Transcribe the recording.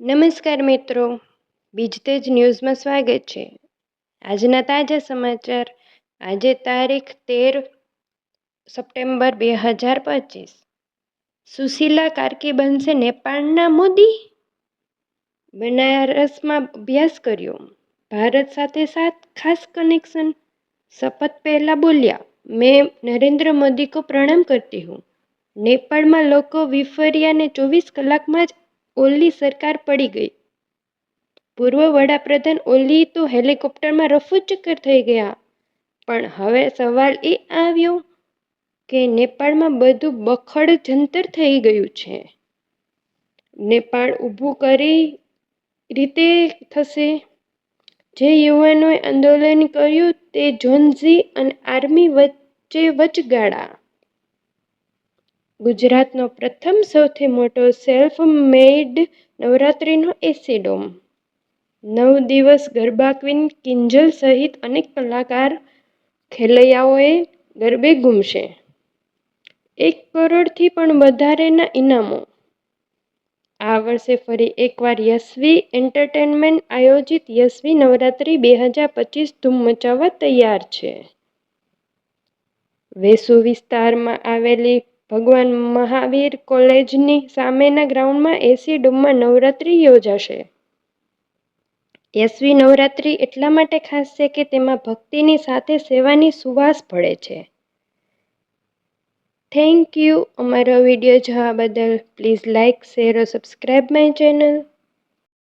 નમસ્કાર મિત્રો બીજતેજ ન્યૂઝમાં સ્વાગત છે. આજના તાજા સમાચાર, આજે તારીખ તેર સપ્ટેમ્બર બે હજાર પચીસ. સુશીલા કાર્કી બનશે નેપાળના મોદી? બનારસમાં અભ્યાસ કર્યો. ભારત સાથે સાત ખાસ કનેક્શન શપથ પહેલાં બોલ્યા, મેં નરેન્દ્ર મોદી કો પ્રણામ કરતી હું. નેપાળમાં લોકો વિફર્યા ને ચોવીસ કલાકમાં જ ઓલી સરકાર પડી ગઈ. પૂર્વ વડાપ્રધાન ઓલી તો હેલિકોપ્ટરમાં રફુચક્કર થઈ ગયા. પણ હવે સવાલ એ આવ્યો કે નેપાળમાં બધું બખડ જંતર થઈ ગયું છે. નેપાળ ઊભું કરી રીતે થશે? જે યુવાનોએ આંદોલન કર્યું તે ઝોનઝી અને આર્મી વચ્ચે વચગાળા. ગુજરાતનો પ્રથમ સૌથી મોટો સેલ્ફ મેઇડ નવરાત્રિનો એસીડોમ નવ દિવસ ગરબા ક્વીન, કિંજલ સહિત અનેક કલાકાર ખેલૈયાઓએ ગરબે ગુમશે એક કરોડથી પણ વધારેના ઇનામો. આ વર્ષે ફરી એકવાર યશવી એન્ટરટેનમેન્ટ આયોજિત યશવી નવરાત્રિ બે હજાર પચીસ ધૂમ મચાવવા તૈયાર છે. વેસુ વિસ્તારમાં આવેલી ભગવાન મહાવીર કોલેજની સામેના ગ્રાઉન્ડમાં એસી ડૂમમાં નવરાત્રિ યોજાશે. યશવી નવરાત્રિ એટલા માટે ખાસ છે કે તેમાં ભક્તિની સાથે સેવાની સુવાસ ભળે છે. થેન્ક યુ અમારો વીડિયો જોવા બદલ please like share subscribe my channel